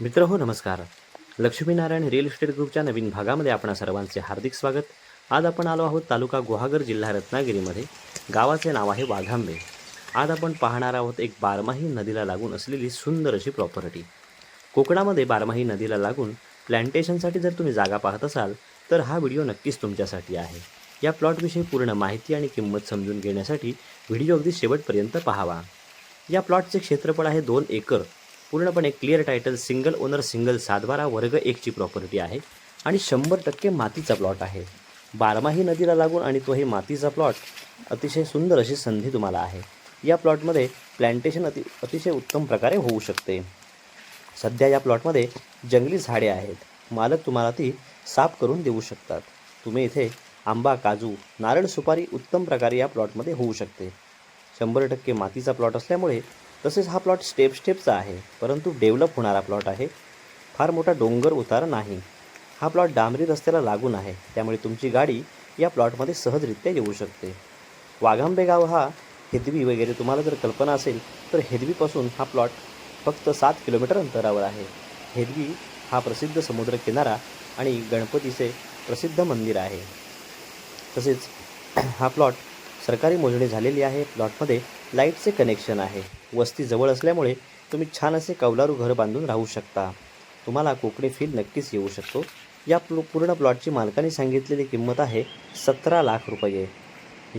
मित्र हो नमस्कार. लक्ष्मीनारायण रिअल इस्टेट ग्रुपच्या नवीन भागामध्ये आपणा सर्वांचे हार्दिक स्वागत. आज आपण आलो आहोत तालुका गुहागर जिल्हा रत्नागिरीमध्ये. गावाचे नाव आहे वाघांबे. आज आपण पाहणार आहोत एक बारमाही नदीला लागून असलेली सुंदर अशी प्रॉपर्टी कोकणामध्ये बारमाही नदीला लागून प्लॅन्टेशनसाठी जर तुम्ही जागा पाहत असाल तर हा व्हिडिओ नक्कीच तुमच्यासाठी आहे. या प्लॉटविषयी पूर्ण माहिती आणि किंमत समजून घेण्यासाठी व्हिडिओ अगदी शेवटपर्यंत पाहावा. या प्लॉटचे क्षेत्रफळ आहे दोन एकर. पूर्णपणे clear title single owner single सातबारा वर्ग एकची प्रॉपर्टी आहे. आणि शंभर टक्के मातीचा प्लॉट आहे. बारमाही नदीला लागून आणि तो हे मातीचा प्लॉट अतिशय सुंदर अशी संधी तुम्हाला आहे. या प्लॉटमध्ये प्लॅन्टेशन अति अतिशय उत्तम प्रकारे होऊ शकते. सध्या या प्लॉटमध्ये जंगली झाडे आहेत. मालक तुम्हाला ती साफ करून देऊ शकतात. तुम्ही इथे आंबा काजू नारळ सुपारी उत्तम प्रकारे या प्लॉटमध्ये होऊ शकते. शंभर टक्के मातीचा प्लॉट असल्यामुळे तसेच हा प्लॉट स्टेप स्टेपचा आहे परंतु डेव्हलप होणारा प्लॉट आहे. फार मोठा डोंगर उतार नाही. हा प्लॉट डांबरी रस्त्याला लागून आहे त्यामुळे तुमची गाडी या प्लॉटमध्ये सहजरित्या येऊ शकते. वाघांबे गाव हा हेदवी वगैरे तुम्हाला जर कल्पना असेल तर हेदवीपासून हा प्लॉट फक्त सात किलोमीटर अंतरावर आहे. हेदवी हा प्रसिद्ध समुद्रकिनारा आणि गणपतीचे प्रसिद्ध मंदिर आहे. तसेच हा प्लॉट सरकारी मोजणी झालेली आहे. प्लॉटमध्ये लाईटचे कनेक्शन आहे. वस्ती जवळ असल्यामुळे तुम्ही छान असे कौलारू घर बांधून राहू शकता. तुम्हाला कोकणी फील नक्कीच येऊ शकतो. या प्लो पूर्ण प्लॉटची मालकाने सांगितलेली किंमत आहे सतरा लाख रुपये.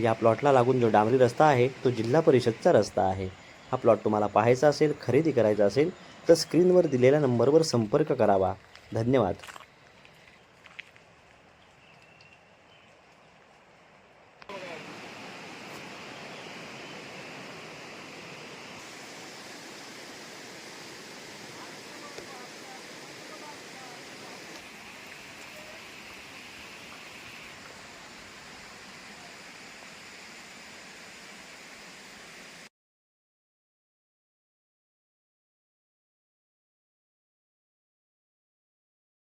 या प्लॉटला लागून जो डांबरी रस्ता आहे तो जिल्हा परिषदचा रस्ता आहे. हा प्लॉट तुम्हाला पाहायचा असेल खरेदी करायचा असेल तर स्क्रीनवर दिलेल्या नंबरवर संपर्क करावा. धन्यवाद.